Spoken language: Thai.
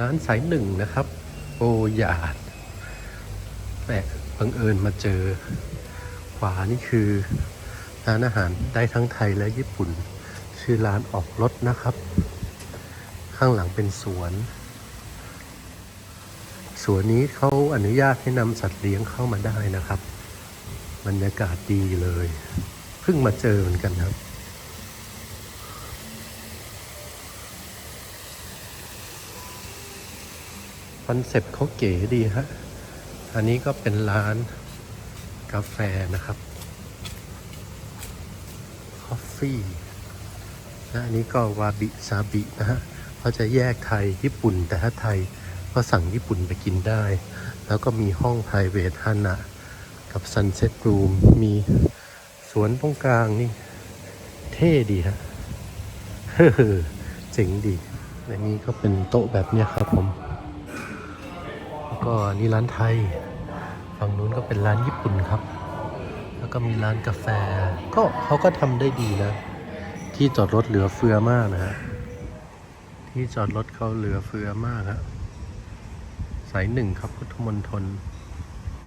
ร้านสายหนึ่งนะครับ โอหยาดแต่บังเอิญมาเจอ ขวานี่คือร้านอาหารได้ทั้งไทยและญี่ปุ่น ชื่อร้านออกรถนะครับ ข้างหลังเป็นสวน สวนนี้เขาอนุญาตให้นำสัตว์เลี้ยงเข้ามาได้นะครับ บรรยากาศดีเลย เพิ่งมาเจอเหมือนกันครับ อนเซปต์เขาเก๋ดีฮะ อันนี้ก็เป็นร้านกาแฟนะครับ คอฟฟี่และอันนี้ก็วาบิซาบินะฮะเขาจะแยกไทยญี่ปุ่น แต่ถ้าไทยก็สั่งญี่ปุ่นไปกินได้ แล้วก็มีห้อง p r i v a t ฮานะกับซันเซ็ตรูมมีสวนตรงกลางนี่ เท่ดีฮะเฮ้อเจ๋งดีและนี่ก็เป็นโต๊ะแบบเนี้ยครับผม ก็นี่ร้านไทย ฝั่งนู้นก็เป็นร้านญี่ปุ่นครับ แล้วก็มีร้านกาแฟ ก็เขาก็ทำได้ดีนะ ที่จอดรถเหลือเฟือมากนะฮะ ที่จอดรถเขาเหลือเฟือมากฮะ สายหนึ่งครับพุทธมณฑล